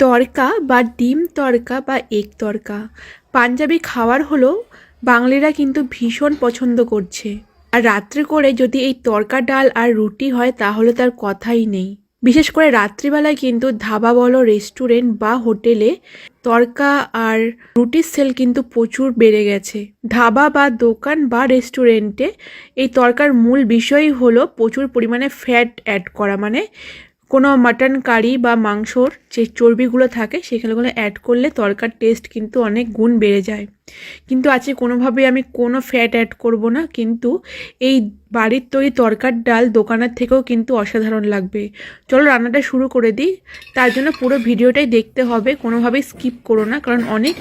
তড়কা বা ডিম তরকা বা এগ তরকা পাঞ্জাবি খাবার হলেও বাঙালিরা কিন্তু ভীষণ পছন্দ করছে। আর রাত্রে করে যদি এই তরকা ডাল আর রুটি হয় তাহলে তার কথাই নেই। বিশেষ করে রাত্রিবেলায় কিন্তু ধাবা বলো রেস্টুরেন্ট বা হোটেলে তরকা আর রুটির সেল কিন্তু প্রচুর বেড়ে গেছে। ধাবা বা দোকান বা রেস্টুরেন্টে এই তড়কার মূল বিষয়ই হলো প্রচুর পরিমাণে ফ্যাট অ্যাড করা। মানে কোনো মাটন কারি বা মাংসর যে চর্বিগুলো থাকে সেগুলোগুলো অ্যাড করলে তরকার টেস্ট কিন্তু অনেক গুণ বেড়ে যায়। কিন্তু আজকে কোনোভাবেই আমি কোনো ফ্যাট অ্যাড করব না, কিন্তু এই বাড়ির তৈরি তরকার ডাল দোকানের থেকেও কিন্তু অসাধারণ লাগবে। চলো রান্নাটা শুরু করে দিই। তার জন্য পুরো ভিডিওটাই দেখতে হবে, কোনোভাবেই স্কিপ করো না, কারণ অনেক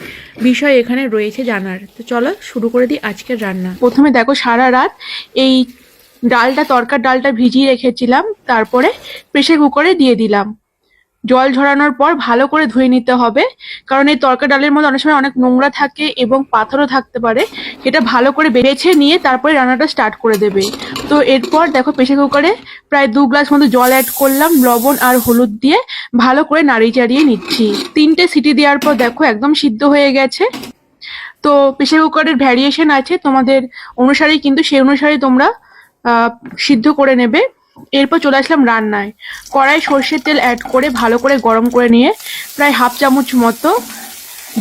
বিষয় এখানে রয়েছে জানার। তো চলো শুরু করে দিই আজকের রান্না। প্রথমে দেখো সারা রাত এই ডালটা, তরকার ডালটা ভিজিয়ে রেখেছিলাম, তারপরে প্রেসার কুকারে দিয়ে দিলাম। জল ঝরানোর পর ভালো করে ধুয়ে নিতে হবে, কারণ এই তরকা ডালের মধ্যে অনেক সময় অনেক নোংরা থাকে এবং পাথরও থাকতে পারে। এটা ভালো করে বেছে নিয়ে তারপরে রান্নাটা স্টার্ট করে দেবে। তো এরপর দেখো প্রেসার কুকারে প্রায় দু গ্লাস মতো জল অ্যাড করলাম, লবণ আর হলুদ দিয়ে ভালো করে নাড়িয়ে চাড়িয়ে নিচ্ছি। তিনটে সিটি দেওয়ার পর দেখো একদম সিদ্ধ হয়ে গেছে। তো প্রেসার কুকারের ভ্যারিয়েশন আছে, তোমাদের অনুসারেই, কিন্তু সেই অনুসারে তোমরা সিদ্ধ করে নেবে। এরপর চলে আসলাম রান্নায়। কড়াই সর্ষের তেল অ্যাড করে ভালো করে গরম করে নিয়ে প্রায় হাফ চামচ মতো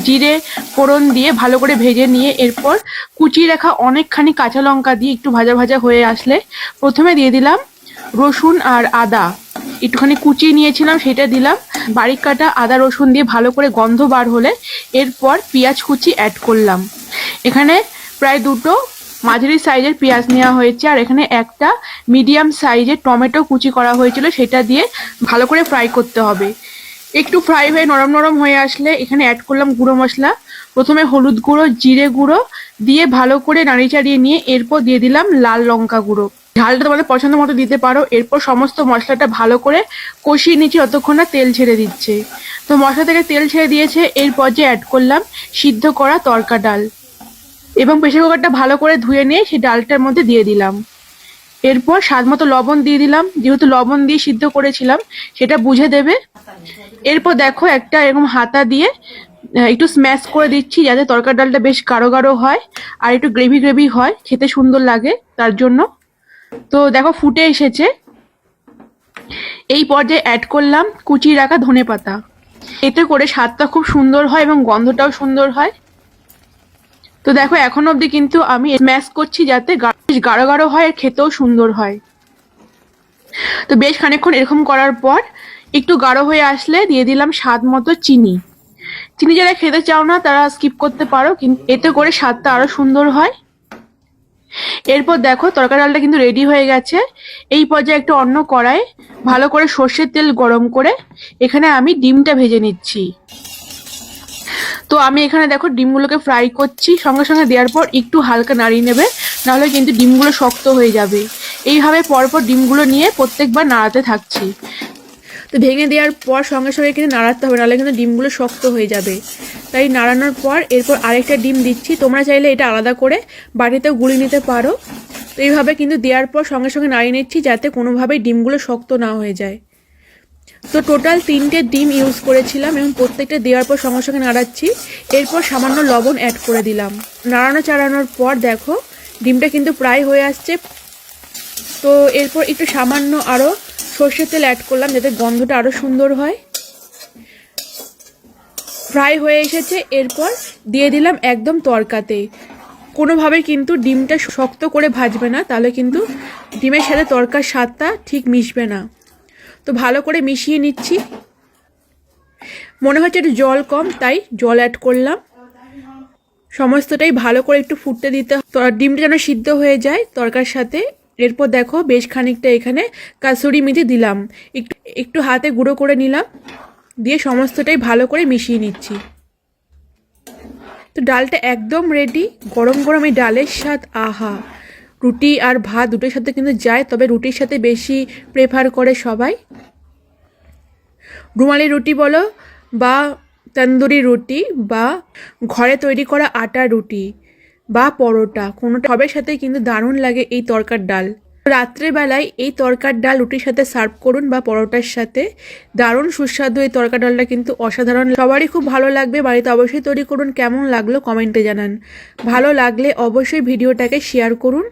জিরে ফোড়ন দিয়ে ভালো করে ভেজে নিয়ে এরপর কুচিয়ে রাখা অনেকখানি কাঁচা লঙ্কা দিয়ে একটু ভাজা ভাজা হয়ে আসলে প্রথমে দিয়ে দিলাম রসুন আর আদা। একটুখানি কুচিয়ে নিয়েছিলাম, সেটা দিলাম। বারিক কাটা আদা রসুন দিয়ে ভালো করে গন্ধ বার হলে এরপর পেঁয়াজ কুচি অ্যাড করলাম। এখানে প্রায় দুটো মাঝারি সাইজের পেঁয়াজ নেওয়া হয়েছে, আর এখানে একটা মিডিয়াম সাইজের টমেটো কুচি করা হয়েছিল, সেটা দিয়ে ভালো করে ফ্রাই করতে হবে। একটু ফ্রাই হয়ে নরম নরম হয়ে আসলে এখানে অ্যাড করলাম গুঁড়ো মশলা। প্রথমে হলুদ গুঁড়ো, জিরে গুঁড়ো দিয়ে ভালো করে নাড়িয়ে চাড়িয়ে নিয়ে এরপর দিয়ে দিলাম লাল লঙ্কা গুঁড়ো। ঝালটা তোমাদের পছন্দ মতো দিতে পারো। এরপর সমস্ত মশলাটা ভালো করে কষিয়ে নিচ্ছি অতক্ষণ না তেল ছেড়ে দিচ্ছে। তো মশলা থেকে তেল ছেড়ে দিয়েছে, এরপর যে অ্যাড করলাম সিদ্ধ করা তরকা ডাল। এবং প্রেসার কুকারটা ভালো করে ধুয়ে নিয়ে সেই ডালটার মধ্যে দিয়ে দিলাম। এরপর স্বাদ মতো লবণ দিয়ে দিলাম। যেহেতু লবণ দিয়ে সিদ্ধ করেছিলাম, সেটা বুঝে দেবে। এরপর দেখো একটা এরকম হাতা দিয়ে একটু স্ম্যাশ করে দিচ্ছি যাতে তরকার ডালটা বেশ গাঢ় গাঢ় হয় আর একটু গ্রেভি গ্রেভি হয়, খেতে সুন্দর লাগে তার জন্য। তো দেখো ফুটে এসেছে। এই পর্যায়ে অ্যাড করলাম কুচিয়ে রাখা ধনে পাতা এতে করে স্বাদটা খুব সুন্দর হয় এবং গন্ধটাও সুন্দর হয়। তো দেখো, এখন অবধি কিন্তু আমি ম্যাশ করছি যাতে গাঢ় গাঢ় হয় আর খেতেও সুন্দর হয়। তো বেশ খানিকক্ষণ এরকম করার পর একটু গাঢ় হয়ে আসলে দিয়ে দিলাম স্বাদ মতো চিনি। চিনি যারা খেতে চাও না, তারা স্কিপ করতে পারো কিন্তু এতে করে স্বাদটা আরও সুন্দর হয়। এরপর দেখো, তরকারি ডালটা কিন্তু রেডি হয়ে গেছে। এই পর্যায়ে একটু অন্য কড়াই, ভালো করে সর্ষের তেল গরম করে, এখানে আমি ডিমটা ভেজে নিচ্ছি। তো আমি এখানে দেখো ডিমগুলোকে ফ্রাই করছি। সঙ্গে সঙ্গে দেওয়ার পর একটু হালকা নাড়িয়ে নেবে, নাহলে কিন্তু ডিমগুলো শক্ত হয়ে যাবে। এইভাবে পরপর ডিমগুলো নিয়ে প্রত্যেকবার নাড়াতে থাকছি। তো ভেঙে দেওয়ার পর সঙ্গে সঙ্গে কিন্তু নাড়াতে হবে, নাহলে কিন্তু ডিমগুলো শক্ত হয়ে যাবে। তাই নাড়ানোর পর এরপর আরেকটা ডিম দিচ্ছি। তোমরা চাইলে এটা আলাদা করে বাটিতেও গুলি নিতে পারো। তো এইভাবে কিন্তু দেওয়ার পর সঙ্গে সঙ্গে নাড়িয়ে নিচ্ছি যাতে কোনোভাবেই ডিমগুলো শক্ত না হয়ে যায়। তো টোটাল তিনটে ডিম ইউজ করেছিলাম এবং প্রত্যেকটা দেওয়ার পর সঙ্গে সঙ্গে নাড়াচ্ছি। এরপর সামান্য লবণ অ্যাড করে দিলাম। নাড়ানো চাড়ানোর পর দেখো, ডিমটা কিন্তু প্রায় হয়ে আসছে। তো এরপর একটু সামান্য আরও সর্ষের তেল অ্যাড করলাম যাতে গন্ধটা আরও সুন্দর হয়। ফ্রাই হয়ে এসেছে। এরপর দিয়ে দিলাম একদম তরকাতে। কোনোভাবে কিন্তু ডিমটা শক্ত করে ভাজবে না, তাহলে কিন্তু ডিমের সাথে তরকার স্বাদটা ঠিক মিশবে না। তো ভালো করে মিশিয়ে নিচ্ছি। মনে হচ্ছে একটু জল কম, তাই জল অ্যাড করলাম। সমস্তটাই ভালো করে একটু ফুটতে দিতে ডিমটা যেন সিদ্ধ হয়ে যায় তরকার সাথে। এরপর দেখো বেশ খানিকটা এখানে কাসুরি মেথি দিলাম। একটু একটু হাতে গুঁড়ো করে নিলাম। দিয়ে সমস্তটাই ভালো করে মিশিয়ে নিচ্ছি। তো ডালটা একদম রেডি গরম গরম এই ডালের স্বাদ, আহা! রুটি আর ভাত দুটোর সাথে কিন্তু যায়, তবে রুটির সাথে বেশি প্রেফার করে সবাই। রুমালি রুটি বলো বা তন্দুরি রুটি বা ঘরে তৈরি করা আটা রুটি বা পরোটা, কোনোটা সবের সাথে কিন্তু দারুণ লাগে এই তরকার ডাল। রাত্রেবেলায় এই তরকার ডাল রুটির সাথে সার্ভ করুন বা পরোটার সাথে। দারুণ সুস্বাদু এই তরকার ডালটা কিন্তু অসাধারণ। সবারই খুব ভালো লাগবে, বাড়িতে অবশ্যই তৈরি করুন। কেমন লাগল কমেন্টে জানান। ভালো লাগলে অবশ্যই ভিডিওটাকে শেয়ার করুন।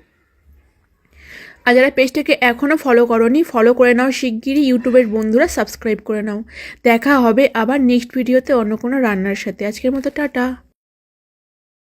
আর যারা পেজটাকে এখনও ফলো করনি ফলো করে নাও। শিগগিরই ইউটিউবের বন্ধুরা সাবস্ক্রাইব করে নাও। দেখা হবে আবার নেক্সট ভিডিওতে অন্য কোনো রান্নার সাথে। আজকের মতো টাটা।